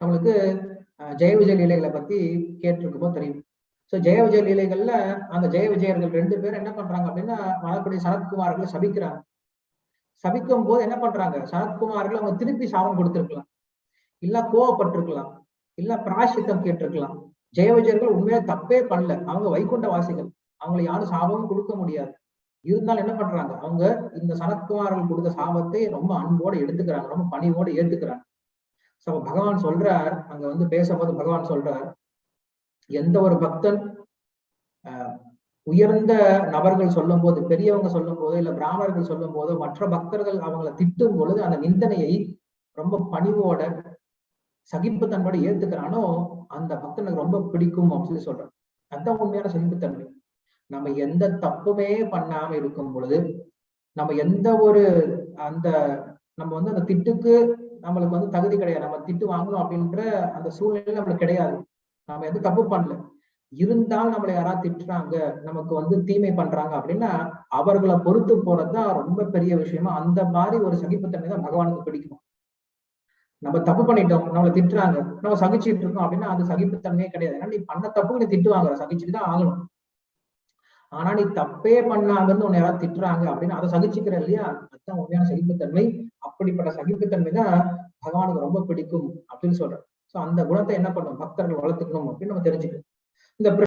நம்மளுக்கு ஜெய விஜய லீலைகளை பத்தி கேட்டிருக்குமோ தெரியும். சோ ஜெய விஜய லீலைகள்ல அந்த ஜெய விஜயர்கள் ரெண்டு பேரும் என்ன பண்றாங்க அப்படின்னா மறுபடி சரத்குமார்களை சபிக்கிறாங்க. சபிக்கும் போது என்ன பண்றாங்க? சனத்குமார்கள் அவங்க திருப்பி சாபம் கொடுத்திருக்கலாம். இல்ல கோவப்பட்டிருக்கலாம். இல்ல பிராசித்தம் கேட்டிருக்கலாம். ஜெய விஜயர்கள் உண்மையா தப்பே பண்ணல. அவங்க வைகுண்ட வாசிகள் அவங்களை யாரும் சாபமும் கொடுக்க முடியாது. இருந்தாலும் என்ன பண்றாங்க? அவங்க இந்த சனத்குமார்கள் கொடுத்த சாபத்தை ரொம்ப அன்போட எடுத்துக்கிறாங்க. ரொம்ப பணிவோட ஏத்துக்கிறாங்க. சோ பகவான் சொல்றார் அங்க வந்து பேசும்போது பகவான் சொல்றார் எந்த ஒரு பக்தன் உயர்ந்த நபர்கள் சொல்லும் போது பெரியவங்க சொல்லும் போது இல்ல பிராமணர்கள் சொல்லும் போது மற்ற பக்தர்கள் அவங்கள திட்டும் பொழுது அந்த நிந்தனையை ரொம்ப பணிவோட சகிப்புத்தன்மையோட ஏத்துக்கிறானோ. அந்த பக்தனுக்கு ரொம்ப பிடிக்கும் அப்படின்னு சொல்லி சொல்றான். அதுதான் உண்மையான சகிப்புத்தன்மை. நம்ம எந்த தப்புமே பண்ணாம இருக்கும் பொழுது நம்ம எந்த ஒரு அந்த நம்ம வந்து அந்த திட்டுக்கு நம்மளுக்கு வந்து தகுதி கிடையாது. நம்ம திட்டு வாங்கணும் அப்படின்ற அந்த சூழ்நிலை நம்மளுக்கு கிடையாது. நம்ம எதுவும் தப்பு பண்ணல. இருந்தால் நம்மளை யாராவது திட்டுறாங்க நமக்கு வந்து தீமை பண்றாங்க அப்படின்னா அவர்களை பொறுத்து போறதுதான் ரொம்ப பெரிய விஷயமா அந்த மாதிரி ஒரு சகிப்புத்தன்மை தான் பகவானுக்கு பிடிக்கும். நம்ம தப்பு பண்ணிட்டோம் நம்மளை திட்டுறாங்க நம்ம சகிச்சுட்டு இருக்கோம் அப்படின்னா அது சகிப்புத்தன்மையே கிடையாது. ஏன்னா நீ பண்ண தப்புக்கு நீ திட்டு வாங்குற சகிச்சுட்டு தான் ஆகணும். ஆனா நீ தப்பே பண்ணாங்கன்னு உன்னை யாராவது திட்டுறாங்க அப்படின்னு அதை சகிச்சுக்கிற இல்லையா? அதுதான் உண்மையான சகிப்புத்தன்மை. அப்படிப்பட்ட சகிப்புத்தன்மை தான் பகவானுக்கு ரொம்ப பிடிக்கும் அப்படின்னு சொல்றேன். சோ அந்த குணத்தை என்ன பண்ணும்? பக்தர்கள் வளர்த்துக்கணும் அப்படின்னு நம்ம தெரிஞ்சுக்கணும். இந்த